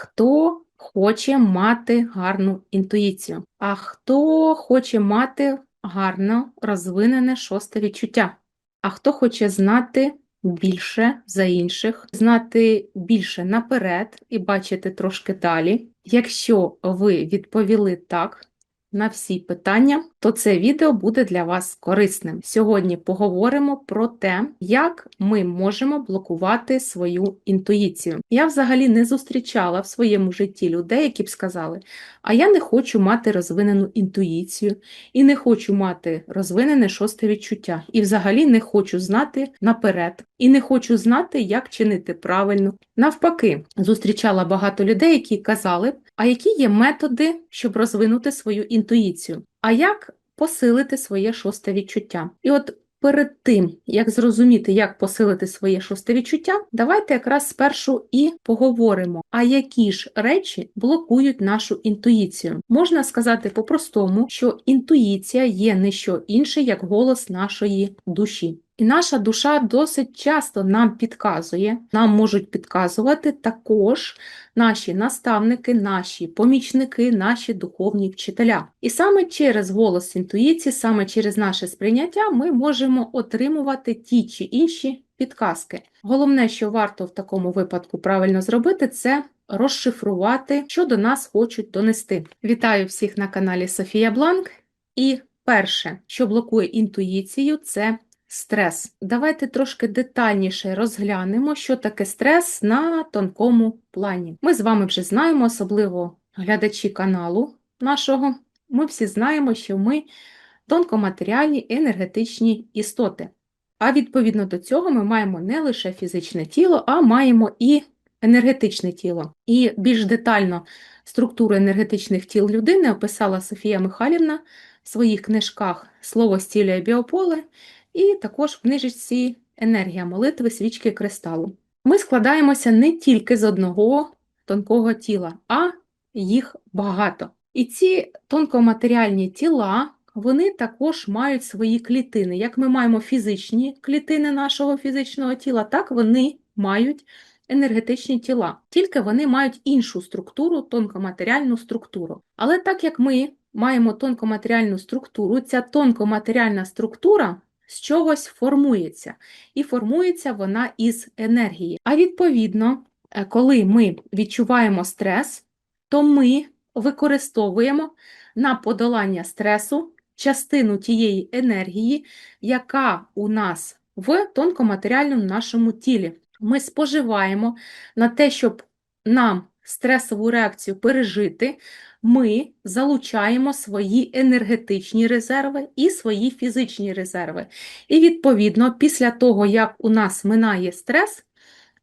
хто хоче мати гарну інтуїцію, а хто хоче мати гарно розвинене шосте відчуття, а хто хоче знати більше за інших, знати більше наперед і бачити трошки далі. Якщо ви відповіли так на всі питання, то це відео буде для вас корисним. Сьогодні поговоримо про те, як ми можемо блокувати свою інтуїцію. Я взагалі не зустрічала в своєму житті людей, які б сказали: а я не хочу мати розвинену інтуїцію, і не хочу мати розвинене шосте відчуття, і взагалі не хочу знати наперед, і не хочу знати, як чинити правильно. Навпаки, зустрічала багато людей, які казали, а які є методи, щоб розвинути свою інтуїцію, а як посилити своє шосте відчуття. І от перед тим, як зрозуміти, як посилити своє шосте відчуття, давайте якраз спершу і поговоримо, а які ж речі блокують нашу інтуїцію. Можна сказати по-простому, що інтуїція є не що інше, як голос нашої душі. І наша душа досить часто нам підказує, нам можуть підказувати також наші наставники, наші помічники, наші духовні вчителя. І саме через голос інтуїції, саме через наше сприйняття, ми можемо отримувати ті чи інші підказки. Головне, що варто в такому випадку правильно зробити, це розшифрувати, що до нас хочуть донести. Вітаю всіх на каналі Софія Бланк. І перше, що блокує інтуїцію, це Стрес. Давайте трошки детальніше розглянемо, що таке стрес на тонкому плані. Ми з вами вже знаємо, особливо глядачі каналу нашого. Ми всі знаємо, що ми тонкоматеріальні енергетичні істоти. А відповідно до цього ми маємо не лише фізичне тіло, а маємо і енергетичне тіло. І більш детально структуру енергетичних тіл людини описала Софія Михайлівна в своїх книжках Слово стілює біополе і також в книжечці енергія молитви, свічки кристалу. Ми складаємося не тільки з одного тонкого тіла, а їх багато. І ці тонкоматеріальні тіла, вони також мають свої клітини. Як ми маємо фізичні клітини нашого фізичного тіла, так вони мають енергетичні тіла. Тільки вони мають іншу структуру, тонкоматеріальну структуру. Але так як ми маємо тонкоматеріальну структуру, ця тонкоматеріальна структура з чогось формується, і формується вона із енергії. А відповідно, е, коли ми відчуваємо стрес, то ми використовуємо на подолання стресу частину тієї енергії, яка у нас в тонкоматеріальному нашому тілі. Ми споживаємо на те, щоб нам стресову реакцію пережити, ми залучаємо свої енергетичні резерви і свої фізичні резерви. І, відповідно, після того, як у нас минає стрес,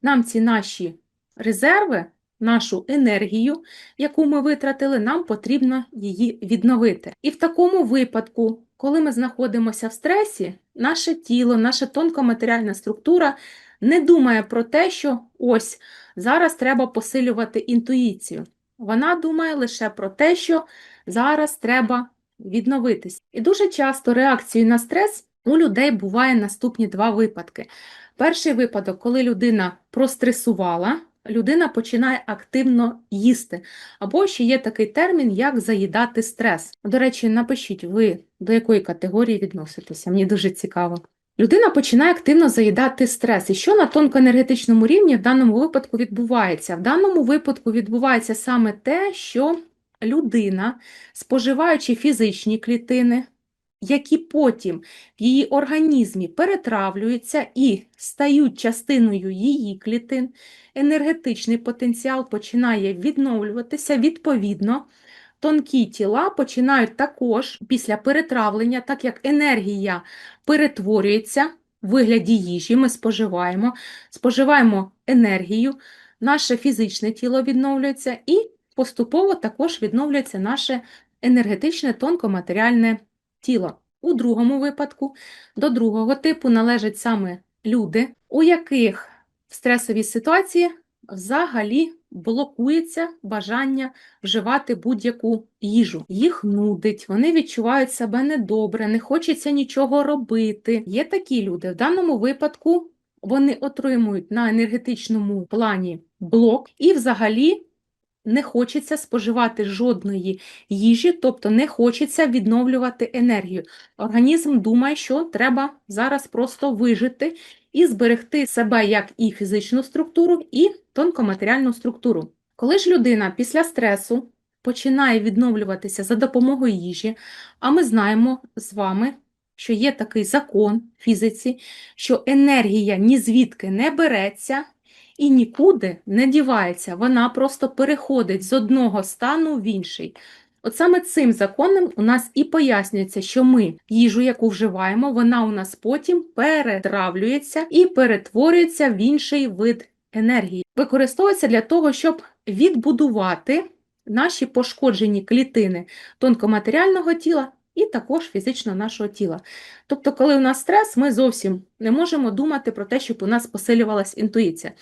нам ці наші резерви, нашу енергію, яку ми витратили, нам потрібно її відновити. І в такому випадку, коли ми знаходимося в стресі, наше тіло, наша тонкоматеріальна структура не думає про те, що ось зараз треба посилювати інтуїцію. Вона думає лише про те, що зараз треба відновитись. І дуже часто реакцією на стрес у людей буває наступні два випадки. Перший випадок, коли людина простресувала, людина починає активно їсти. Або ще є такий термін, як заїдати стрес. До речі, напишіть, ви до якої категорії відноситеся, мені дуже цікаво. Людина починає активно заїдати стрес. І що на тонкоенергетичному рівні в даному випадку відбувається? В даному випадку відбувається саме те, що людина, споживаючи фізичні клітини, які потім в її організмі перетравлюються і стають частиною її клітин, енергетичний потенціал починає відновлюватися відповідно. Тонкі тіла починають також після перетравлення, так як енергія перетворюється в вигляді їжі, ми споживаємо, споживаємо енергію, наше фізичне тіло відновлюється і поступово також відновлюється наше енергетичне тонкоматеріальне тіло. У другому випадку до другого типу належать саме люди, у яких в стресовій ситуації взагалі блокується бажання вживати будь-яку їжу. Їх нудить, вони відчувають себе недобре, не хочеться нічого робити. Є такі люди. В даному випадку вони отримують на енергетичному плані блок і взагалі не хочеться споживати жодної їжі, тобто не хочеться відновлювати енергію. Організм думає, що треба зараз просто вижити і зберегти себе як і фізичну структуру, і тонкоматеріальну структуру. Коли ж людина після стресу починає відновлюватися за допомогою їжі, а ми знаємо з вами, що є такий закон в фізиці, що енергія ні звідки не береться і нікуди не дівається, вона просто переходить з одного стану в інший. От саме цим законом у нас і пояснюється, що ми їжу, яку вживаємо, вона у нас потім перетравлюється і перетворюється в інший вид енергії. Використовується для того, щоб відбудувати наші пошкоджені клітини тонкоматеріального тіла і також фізично нашого тіла. Тобто, коли у нас стрес, ми зовсім не можемо думати про те, щоб у нас посилювалась інтуїція.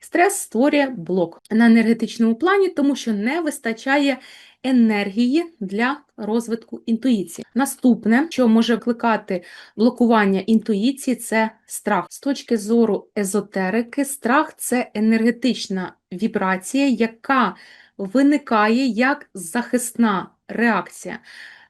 Стрес створює блок на енергетичному плані, тому що не вистачає енергії для розвитку інтуїції. Наступне, що може викликати блокування інтуїції, це страх. З точки зору езотерики, страх це енергетична вібрація, яка виникає як захисна реакція.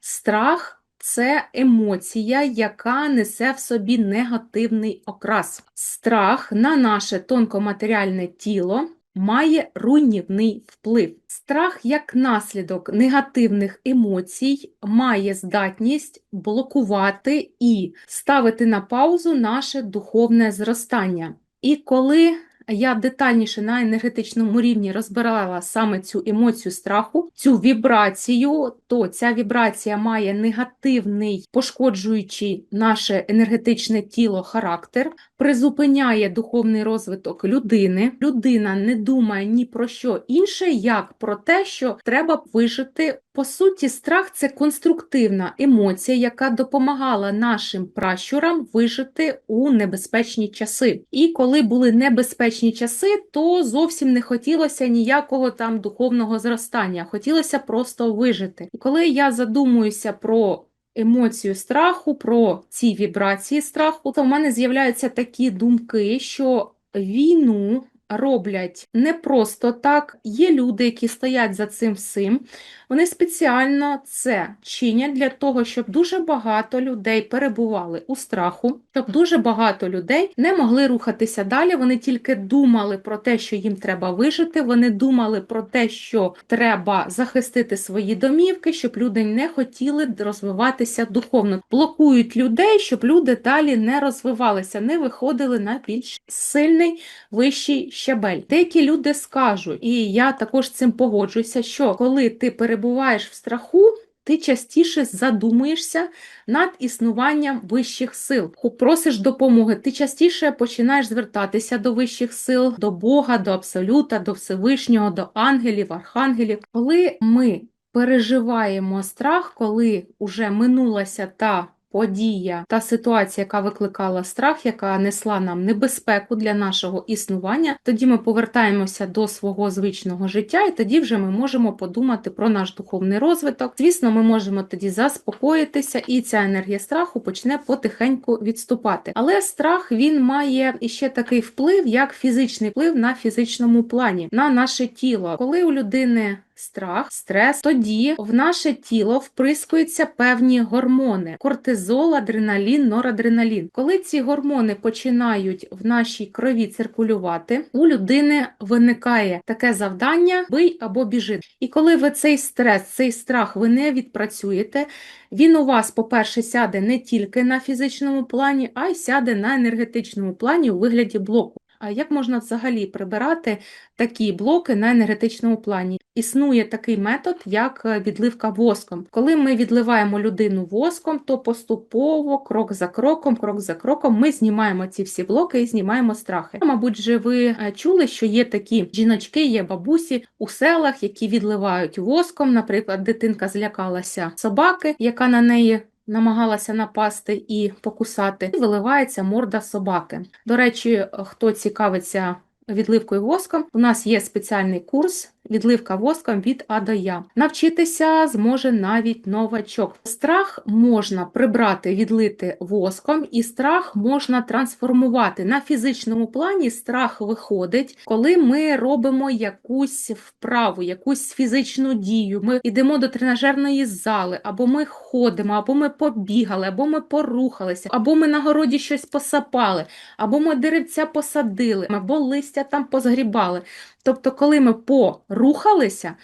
Страх це емоція, яка несе в собі негативний окрас. Страх на наше тонкоматеріальне тіло має руйнівний вплив. Страх як наслідок негативних емоцій має здатність блокувати і ставити на паузу наше духовне зростання. І коли я детальніше на енергетичному рівні розбирала саме цю емоцію страху, цю вібрацію, то ця вібрація має негативний, пошкоджуючий наше енергетичне тіло характер, призупиняє духовний розвиток людини. Людина не думає ні про що інше, як про те, що треба вижити. По суті, страх це конструктивна емоція, яка допомагала нашим пращурам вижити у небезпечні часи. І коли були небезпечні часи, то зовсім не хотілося ніякого там духовного зростання, хотілося просто вижити. І коли я задумуюся про емоцію страху, про ці вібрації страху, то в мене з'являються такі думки, що війну роблять не просто так. Є люди, які стоять за цим всім. Вони спеціально це чинять для того, щоб дуже багато людей перебували у страху, щоб дуже багато людей не могли рухатися далі. Вони тільки думали про те, що їм треба вижити. Вони думали про те, що треба захистити свої домівки, щоб люди не хотіли розвиватися духовно. Блокують людей, щоб люди далі не розвивалися, не виходили на більш сильний вищий щабель. Деякі люди скажуть, і я також з цим погоджуюся, що коли ти перебуваєш в страху, ти частіше задумуєшся над існуванням вищих сил, просиш допомоги, ти частіше починаєш звертатися до вищих сил, до Бога, до Абсолюта, до Всевишнього, до ангелів, архангелів. Коли ми переживаємо страх, коли вже минулася та подія, та ситуація, яка викликала страх, яка несла нам небезпеку для нашого існування, тоді ми повертаємося до свого звичного життя, і тоді вже ми можемо подумати про наш духовний розвиток. Звісно, ми можемо тоді заспокоїтися, і ця енергія страху почне потихеньку відступати. Але страх він має іще такий вплив, як фізичний вплив на фізичному плані, на наше тіло. Коли у людини страх, стрес, тоді в наше тіло вприскуються певні гормони: кортизол, адреналін, норадреналін. Коли ці гормони починають в нашій крові циркулювати, у людини виникає таке завдання бий або біжи. І коли ви цей стрес, цей страх ви не відпрацюєте, він у вас, по-перше, сяде не тільки на фізичному плані, а й сяде на енергетичному плані у вигляді блоку. Як можна взагалі прибирати такі блоки на енергетичному плані? Існує такий метод, як е, відливка воском. Коли ми відливаємо людину воском, то поступово, крок за кроком, крок за кроком, ми знімаємо ці всі блоки і знімаємо страхи. Мабуть, же ви е, чули, що є такі жіночки, є бабусі у селах, які відливають воском. Наприклад, дитинка злякалася собаки, яка на неї намагалася напасти і покусати, і виливається морда собаки. До речі, хто цікавиться відливкою воском. У нас є спеціальний курс відливка воском від А до Я. Навчитися зможе навіть новачок. Страх можна прибрати, відлити воском, і страх можна трансформувати. На фізичному плані страх виходить, коли ми робимо якусь вправу, якусь фізичну дію. Ми йдемо до тренажерної зали, або ми ходимо, або ми побігали, або ми порухалися, або ми на городі щось посапали, або ми деревця посадили, або листя там позгрібали. Тобто, коли ми порухалися,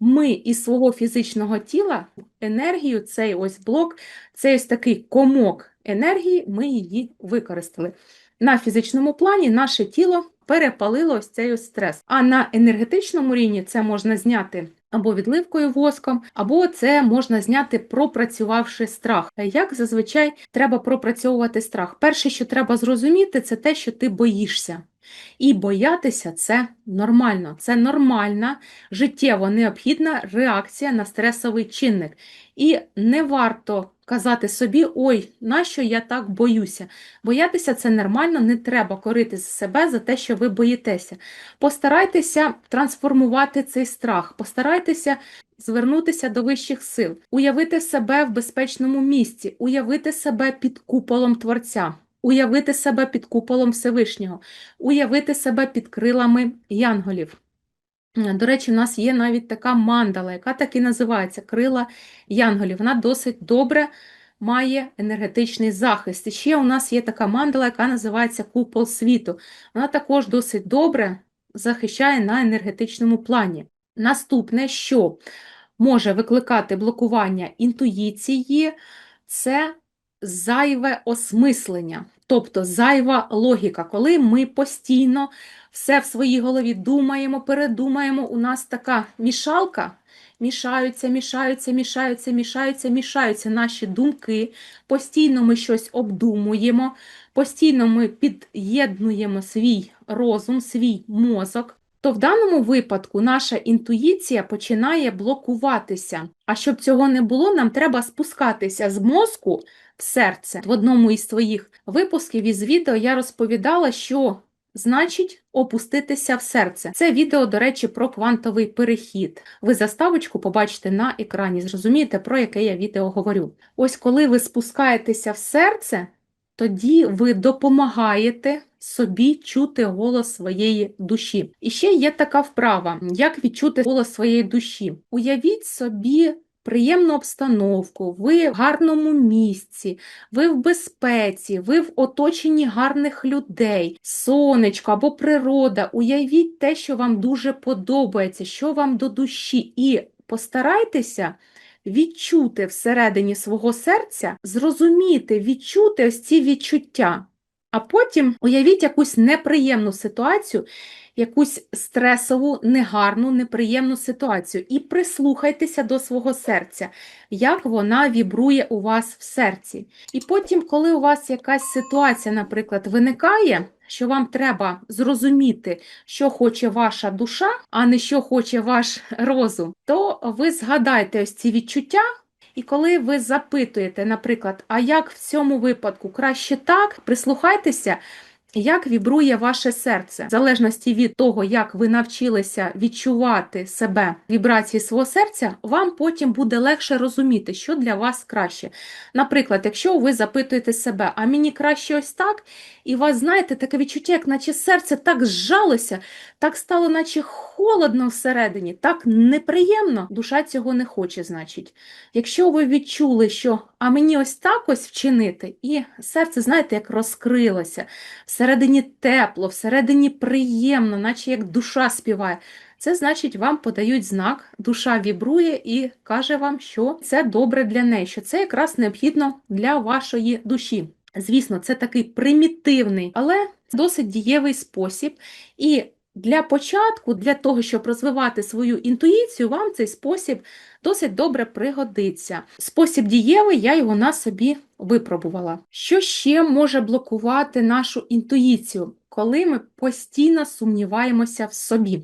ми із свого фізичного тіла енергію, цей ось блок, цей ось такий комок енергії, ми її використали. На фізичному плані наше тіло перепалило ось цей ось стрес. А на енергетичному рівні це можна зняти або відливкою воском, або це можна зняти, пропрацювавши страх. Як зазвичай треба пропрацьовувати страх? Перше, що треба зрозуміти, це те, що ти боїшся. І боятися це нормально, це нормальна, життєво необхідна реакція на стресовий чинник. І не варто казати собі, ой, нащо я так боюся. Боятися це нормально, не треба корити себе за те, що ви боїтеся. Постарайтеся трансформувати цей страх, постарайтеся звернутися до вищих сил, уявити себе в безпечному місці, уявити себе під куполом Творця. Уявити себе під куполом Всевишнього, уявити себе під крилами янголів. До речі, у нас є навіть така мандала, яка так і називається крила янголів. Вона досить добре має енергетичний захист. І ще у нас є така мандала, яка називається купол світу. Вона також досить добре захищає на енергетичному плані. Наступне, що може викликати блокування інтуїції, це зайве осмислення, тобто зайва логіка, коли ми постійно все в своїй голові думаємо, передумаємо, у нас така мішалка. Мішаються, мішаються, мішаються, мішаються, мішаються наші думки. Постійно ми щось обдумуємо, постійно ми під'єднуємо свій розум, свій мозок. То в даному випадку наша інтуїція починає блокуватися. А щоб цього не було, нам треба спускатися з мозку в серце. В одному із твоїх випусків із відео я розповідала, що значить опуститися в серце. Це відео, до речі, про квантовий перехід. Ви заставочку побачите на екрані, зрозумієте, про яке я відео говорю. Ось коли ви спускаєтеся в серце, тоді ви допомагаєте собі чути голос своєї душі. І ще є така вправа, як відчути голос своєї душі. Уявіть собі приємну обстановку, ви в гарному місці, ви в безпеці, ви в оточенні гарних людей, сонечко або природа. Уявіть те, що вам дуже подобається, що вам до душі, і постарайтеся. Відчути всередині свого серця, зрозуміти, відчути ось ці відчуття. А потім уявіть якусь неприємну ситуацію, якусь стресову, негарну, неприємну ситуацію і прислухайтеся до свого серця, як вона вібрує у вас в серці. І потім, коли у вас якась ситуація, наприклад, виникає, що вам треба зрозуміти, що хоче ваша душа, а не що хоче ваш розум, то ви згадайте ось ці відчуття. І коли ви запитуєте, наприклад, а як в цьому випадку краще так, прислухайтеся, як вібрує ваше серце, в залежності від того, як ви навчилися відчувати себе вібрації свого серця, вам потім буде легше розуміти, що для вас краще. Наприклад, якщо ви запитуєте себе, а мені краще ось так, і вас, знаєте, таке відчуття, як наче серце так зжалося, так стало, наче холодно всередині, так неприємно, душа цього не хоче, значить. Якщо ви відчули, що а мені ось так ось вчинити, і серце, знаєте, як розкрилося, всередині тепло, всередині приємно, наче як душа співає. Це значить, вам подають знак, душа вібрує і каже вам, що це добре для неї, що це якраз необхідно для вашої душі. Звісно, це такий примітивний, але досить дієвий спосіб. І для початку, для того, щоб розвивати свою інтуїцію, вам цей спосіб досить добре пригодиться. Спосіб дієвий, я його на собі випробувала. Що ще може блокувати нашу інтуїцію, коли ми постійно сумніваємося в собі?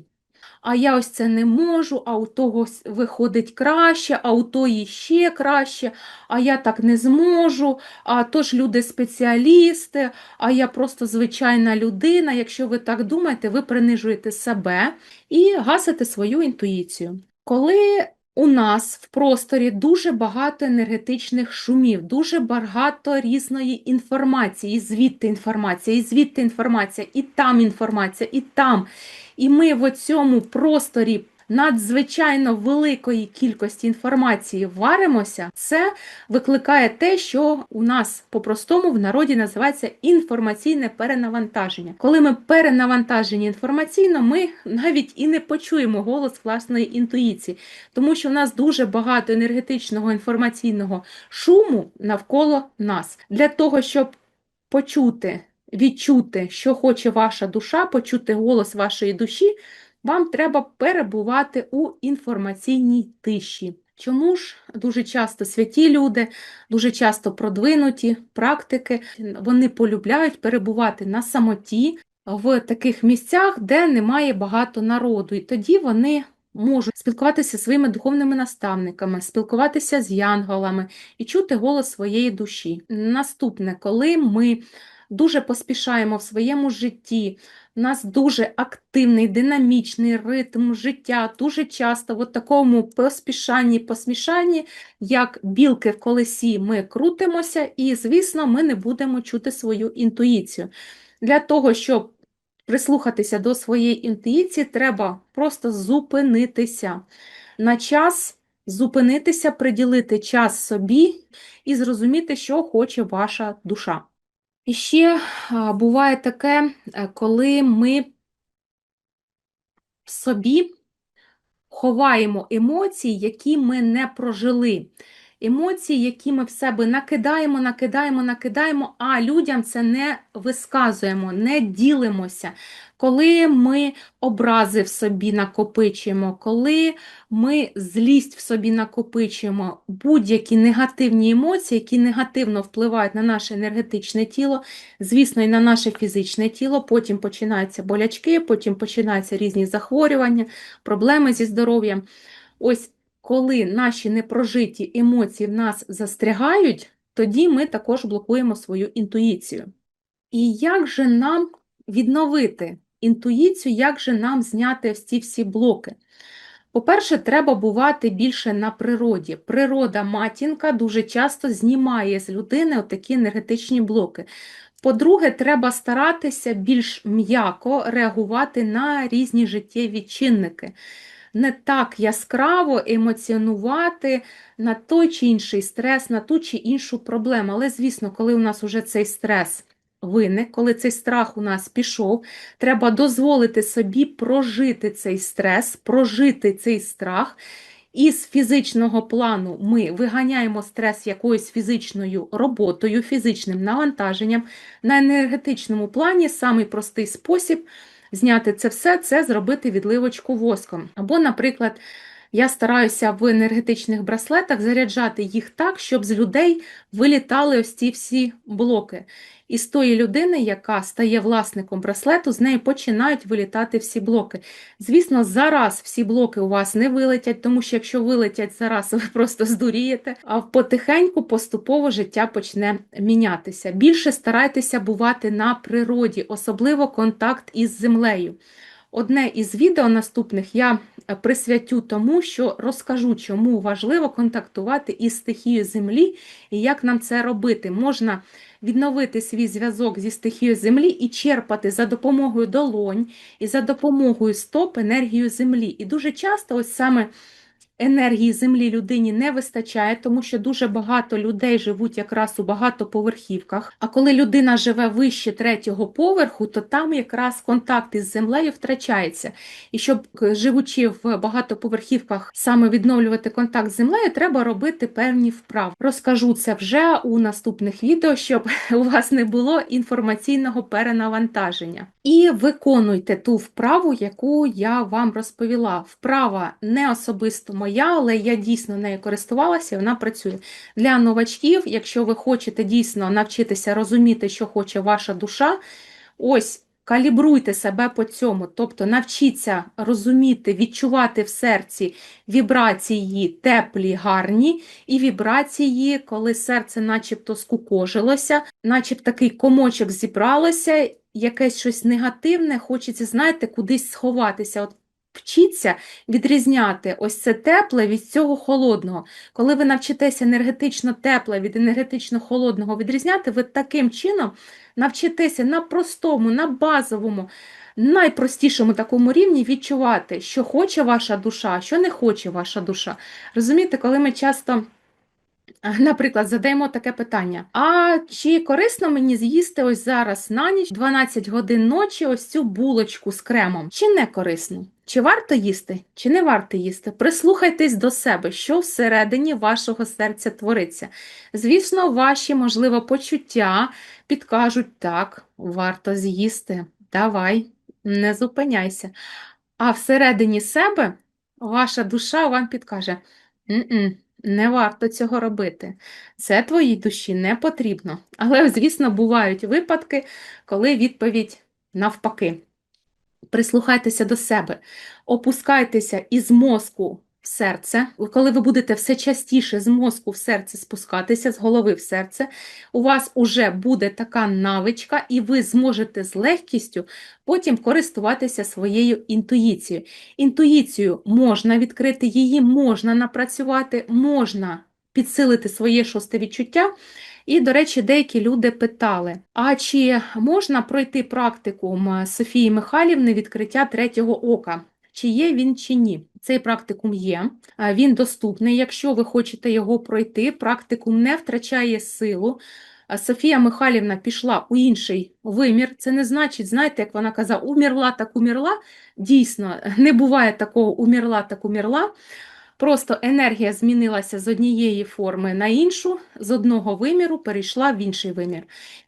А я ось це не можу, а у того виходить краще, а у тої ще краще, а я так не зможу, а то ж люди спеціалісти, а я просто звичайна людина. Якщо ви так думаєте, ви принижуєте себе і гасите свою інтуїцію. Коли у нас в просторі дуже багато енергетичних шумів, дуже багато різної інформації, і звідти інформація, і звідти інформація, і там інформація, і там. І ми в цьому просторі надзвичайно великої кількості інформації варимося, це викликає те, що у нас по-простому в народі називається інформаційне перенавантаження. Коли ми перенавантажені інформаційно, ми навіть і не почуємо голос власної інтуїції, тому що в нас дуже багато енергетичного інформаційного шуму навколо нас. Для того, щоб почути, відчути, що хоче ваша душа, почути голос вашої душі, вам треба перебувати у інформаційній тиші. Чому ж дуже часто святі люди, дуже часто продвинуті практики, вони полюбляють перебувати на самоті в таких місцях, де немає багато народу, і тоді вони можуть спілкуватися зі своїми духовними наставниками, спілкуватися з янголами і чути голос своєї душі. Наступне, коли ми дуже поспішаємо в своєму житті, у нас дуже активний, динамічний ритм життя, дуже часто в такому поспішанні, посмішанні, як білки в колесі, ми крутимося, і, звісно, ми не будемо чути свою інтуїцію. Для того, щоб прислухатися до своєї інтуїції, треба просто зупинитися на час, зупинитися, приділити час собі і зрозуміти, що хоче ваша душа. І ще буває таке, е, коли ми собі ховаємо емоції, які ми не прожили. Емоції, які ми в себе накидаємо, накидаємо, накидаємо, а людям це не висказуємо, не ділимося. Коли ми образи в собі накопичуємо, коли ми злість в собі накопичуємо, будь-які негативні емоції, які негативно впливають на наше енергетичне тіло, звісно, і на наше фізичне тіло, потім починаються болячки, потім починаються різні захворювання, проблеми зі здоров'ям. Ось коли наші непрожиті емоції в нас застрягають, тоді ми також блокуємо свою інтуїцію. І як же нам відновити інтуїцію, як же нам зняти ці всі блоки? По-перше, треба бувати більше на природі. Природа матінка дуже часто знімає з людини такі енергетичні блоки. По-друге, треба старатися більш м'яко реагувати на різні життєві чинники не так яскраво емоціонувати на той чи інший стрес, на ту чи іншу проблему. Але, звісно, коли у нас вже цей стрес виник, коли цей страх у нас пішов, треба дозволити собі прожити цей стрес, прожити цей страх. Із фізичного плану ми виганяємо стрес якоюсь фізичною роботою, фізичним навантаженням. На енергетичному плані самий простий спосіб зняти це все, це зробити відливочку воском. Або, наприклад, я стараюся в енергетичних браслетах заряджати їх так, щоб з людей вилітали ось ці всі блоки. І з тої людини, яка стає власником браслету, з неї починають вилітати всі блоки. Звісно, зараз всі блоки у вас не вилетять, тому що якщо вилетять зараз, ви просто здурієте. А потихеньку, поступово життя почне мінятися. Більше старайтеся бувати на природі, особливо контакт із землею. Одне із відео наступних я присвятю тому, що розкажу, чому важливо контактувати із стихією землі і як нам це робити. Можна відновити свій зв'язок зі стихією землі і черпати за допомогою долонь і за допомогою стоп енергію землі. І дуже часто, ось саме енергії землі людині не вистачає, тому що дуже багато людей живуть якраз у багатоповерхівках. А коли людина живе вище третього поверху, то там якраз контакт із землею втрачається. І щоб, живучи в багатоповерхівках, саме відновлювати контакт з землею, треба робити певні вправи. Розкажу це вже у наступних відео, щоб у вас не було інформаційного перенавантаження. І виконуйте ту вправу, яку я вам розповіла. Вправа не особисто моя, але я дійсно нею користувалася, і вона працює. Для новачків, якщо ви хочете дійсно навчитися розуміти, що хоче ваша душа, ось Калібруйте себе по цьому, тобто навчіться розуміти, відчувати в серці вібрації теплі, гарні, і вібрації, коли серце начебто скукожилося, начебто такий комочок зібралося, якесь щось негативне, хочеться, знаєте, кудись сховатися. От Вчіться відрізняти ось це тепле від цього холодного. Коли ви навчитеся енергетично тепле від енергетично холодного відрізняти, ви таким чином навчитеся на простому, на базовому, найпростішому такому рівні відчувати, що хоче ваша душа, що не хоче ваша душа. Розумієте, коли ми часто. Наприклад, задаємо таке питання: а чи корисно мені з'їсти ось зараз на ніч 12 годин ночі ось цю булочку з кремом? Чи не корисно? Чи варто їсти, чи не варто їсти? Прислухайтесь до себе, що всередині вашого серця твориться. Звісно, ваші, можливо, почуття підкажуть так, варто з'їсти. Давай, не зупиняйся. А всередині себе ваша душа вам підкаже: «М-м, не варто цього робити. Це твоїй душі не потрібно. Але, звісно, бувають випадки, коли відповідь навпаки. Прислухайтеся до себе, опускайтеся із мозку в серце. Коли ви будете все частіше з мозку в серце спускатися, з голови в серце, у вас уже буде така навичка, і ви зможете з легкістю потім користуватися своєю інтуїцією. Інтуїцію можна відкрити, її можна напрацювати, можна підсилити своє шосте відчуття. І, до речі, деякі люди питали: а чи можна пройти практикум Софії Михайлівни відкриття третього ока? Чи є він, чи ні? Цей практикум є, він доступний. Якщо ви хочете його пройти, практикум не втрачає силу. Софія Михайлівна пішла у інший вимір. Це не значить, знаєте, як вона казала, умерла так умерла. Дійсно, не буває такого умерла так умерла. Просто енергія змінилася з однієї форми на іншу, з одного виміру перейшла в інший вимір.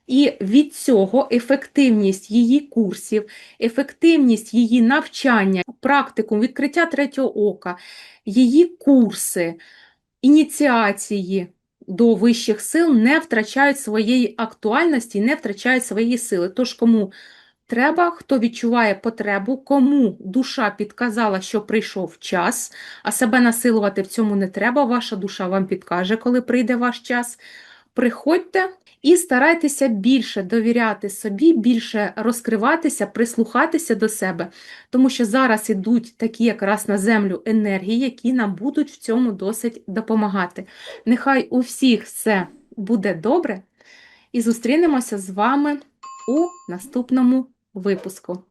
І від цього ефективність її курсів, ефективність її навчання, практикум, відкриття третього ока, її курси, ініціації до вищих сил не втрачають своєї актуальності, не втрачають своєї сили. Тож, кому треба, хто відчуває потребу, кому душа підказала, що прийшов час, а себе насилувати в цьому не треба, ваша душа вам підкаже, коли прийде ваш час. Приходьте і старайтеся більше довіряти собі, більше розкриватися, прислухатися до себе, тому що зараз ідуть такі якраз на землю енергії, які нам будуть в цьому досить допомагати. Нехай у всіх все буде добре, і зустрінемося з вами у наступному випуску.